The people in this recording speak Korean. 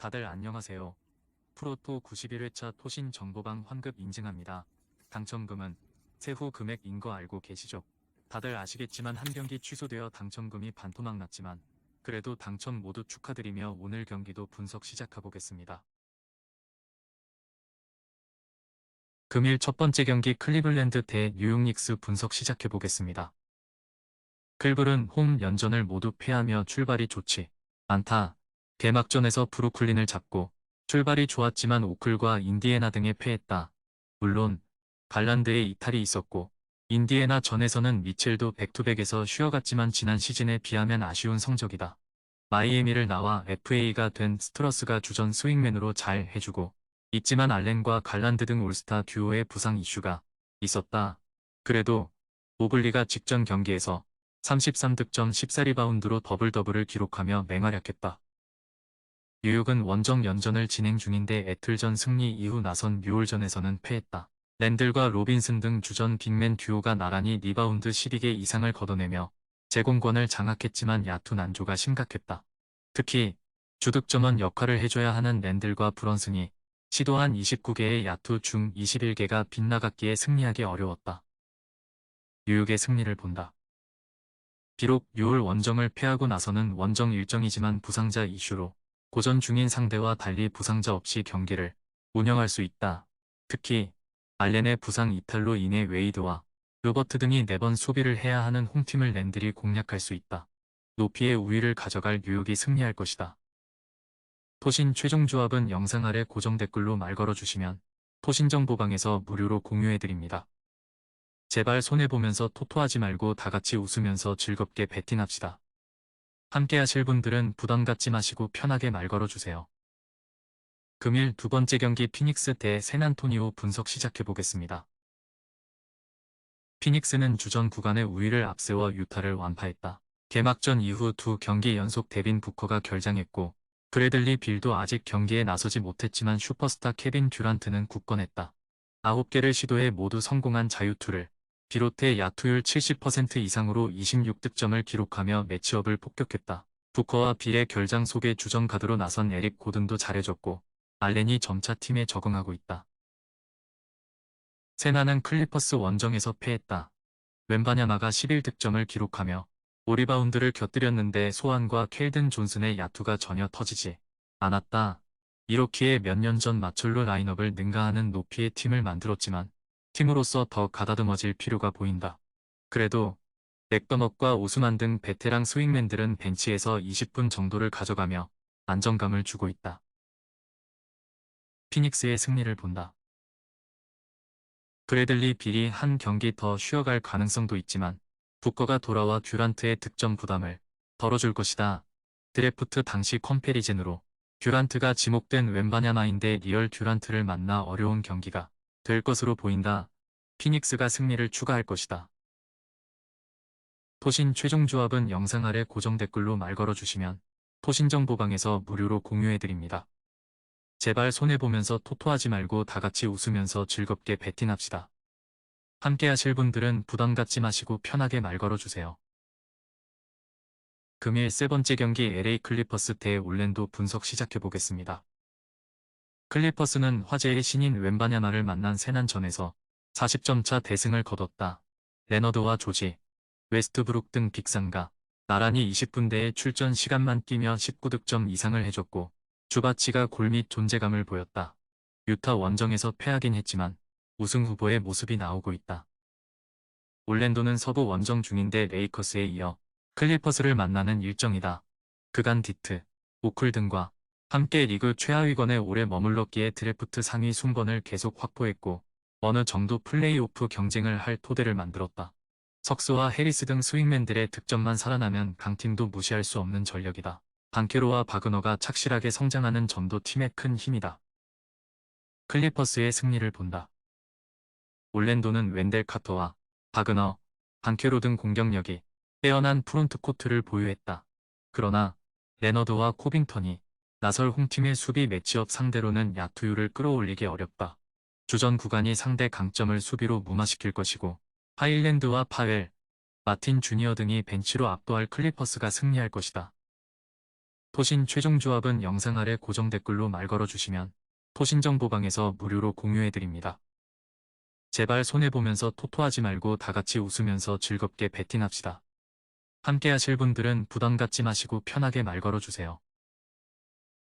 다들 안녕하세요. 프로토 91회차 토신 정보방 환급 인증합니다. 당첨금은 세후 금액인 거 알고 계시죠? 다들 아시겠지만 한 경기 취소되어 당첨금이 반토막 났지만 그래도 당첨 모두 축하드리며 오늘 경기도 분석 시작해보겠습니다. 금일 첫 번째 경기 클리블랜드 대 뉴욕 닉스 분석 시작해보겠습니다. 클블은 홈 연전을 모두 패하며 출발이 좋지 않다. 개막전에서 브루클린을 잡고 출발이 좋았지만 오클과 인디애나 등에 패했다. 물론 갈란드에 이탈이 있었고 인디애나 전에서는 미첼도 백투백에서 쉬어갔지만 지난 시즌에 비하면 아쉬운 성적이다. 마이애미를 나와 FA가 된 스트러스가 주전 스윙맨으로 잘 해주고 있지만 알렌과 갈란드 등 올스타 듀오의 부상 이슈가 있었다. 그래도 오블리가 직전 경기에서 33득점 14리바운드로 더블 더블을 기록하며 맹활약했다. 뉴욕은 원정 연전을 진행 중인데 애틀전 승리 이후 나선 뮤올전에서는 패했다. 랜들과 로빈슨 등 주전 빅맨 듀오가 나란히 리바운드 12개 이상을 걷어내며 제공권을 장악했지만 야투 난조가 심각했다. 특히 주득점원 역할을 해줘야 하는 랜들과 브런슨이 시도한 29개의 야투 중 21개가 빗나갔기에 승리하기 어려웠다. 뉴욕의 승리를 본다. 비록 6월 원정을 패하고 나서는 원정 일정이지만 부상자 이슈로 고전 중인 상대와 달리 부상자 없이 경기를 운영할 수 있다. 특히 알렌의 부상 이탈로 인해 웨이드와 로버트 등이 4번 소비를 해야 하는 홈팀을 랜들이 공략할 수 있다. 높이의 우위를 가져갈 뉴욕이 승리할 것이다. 토신 최종 조합은 영상 아래 고정 댓글로 말 걸어주시면 토신 정보방에서 무료로 공유해드립니다. 제발 손해보면서 토토하지 말고 다같이 웃으면서 즐겁게 베팅합시다. 함께 하실 분들은 부담 갖지 마시고 편하게 말 걸어주세요. 금일 두 번째 경기 피닉스 대 샌안토니오 분석 시작해보겠습니다. 피닉스는 주전 구간의 우위를 앞세워 유타를 완파했다. 개막전 이후 두 경기 연속 데빈 부커가 결장했고 브래들리 빌도 아직 경기에 나서지 못했지만 슈퍼스타 케빈 듀란트는 굳건했다. 9개를 시도해 모두 성공한 자유투를 비롯해 야투율 70% 이상으로 26득점을 기록하며 매치업을 폭격했다. 부커와 빌의 결장 속에 주전 가드로 나선 에릭 고든도 잘해줬고 알렌이 점차 팀에 적응하고 있다. 세나는 클리퍼스 원정에서 패했다. 웬바냐마가 11득점을 기록하며 오리바운드를 곁들였는데 소환과 켈든 존슨의 야투가 전혀 터지지 않았다. 이렇기에 몇 년 전 마철로 라인업을 능가하는 높이의 팀을 만들었지만 팀으로서 더 가다듬어질 필요가 보인다. 그래도 맥더먹과 오스만 등 베테랑 스윙맨들은 벤치에서 20분 정도를 가져가며 안정감을 주고 있다. 피닉스의 승리를 본다. 브래들리 빌이 한 경기 더 쉬어갈 가능성도 있지만 부커가 돌아와 듀란트의 득점 부담을 덜어줄 것이다. 드래프트 당시 컴패리즌으로 듀란트가 지목된 웬바냐마인데 리얼 듀란트를 만나 어려운 경기가 될 것으로 보인다. 피닉스가 승리를 추가할 것이다. 토신 최종 조합은 영상 아래 고정 댓글로 말 걸어주시면 토신 정보방에서 무료로 공유해드립니다. 제발 손해보면서 토토하지 말고 다같이 웃으면서 즐겁게 베팅합시다. 함께 하실 분들은 부담 갖지 마시고 편하게 말 걸어주세요. 금일 세 번째 경기 LA 클리퍼스 대 올랜도 분석 시작해보겠습니다. 클리퍼스는 화제의 신인 웬바냐마를 만난 세난전에서 40점 차 대승을 거뒀다. 레너드와 조지, 웨스트브룩 등 빅상가 나란히 20분대의 출전 시간만 뛰며 19득점 이상을 해줬고 주바치가 골밑 존재감을 보였다. 유타 원정에서 패하긴 했지만 우승 후보의 모습이 나오고 있다. 올랜도는 서부 원정 중인데 레이커스에 이어 클리퍼스를 만나는 일정이다. 그간 디트, 오클 등과 함께 리그 최하위권에 오래 머물렀기에 드래프트 상위 순번을 계속 확보했고 어느 정도 플레이오프 경쟁을 할 토대를 만들었다. 석스와 해리스 등 스윙맨들의 득점만 살아나면 강팀도 무시할 수 없는 전력이다. 방케로와 바그너가 착실하게 성장하는 점도 팀의 큰 힘이다. 클리퍼스의 승리를 본다. 올랜도는 웬델 카터와 바그너, 방케로 등 공격력이 빼어난 프론트 코트를 보유했다. 그러나 레너드와 코빙턴이 나설 홈팀의 수비 매치업 상대로는 야투율을 끌어올리기 어렵다. 주전 구간이 상대 강점을 수비로 무마시킬 것이고 하일랜드와 파웰, 마틴 주니어 등이 벤치로 압도할 클리퍼스가 승리할 것이다. 토신 최종 조합은 영상 아래 고정 댓글로 말 걸어주시면 토신 정보방에서 무료로 공유해드립니다. 제발 손해보면서 토토하지 말고 다같이 웃으면서 즐겁게 베팅합시다. 함께 하실 분들은 부담 갖지 마시고 편하게 말 걸어주세요.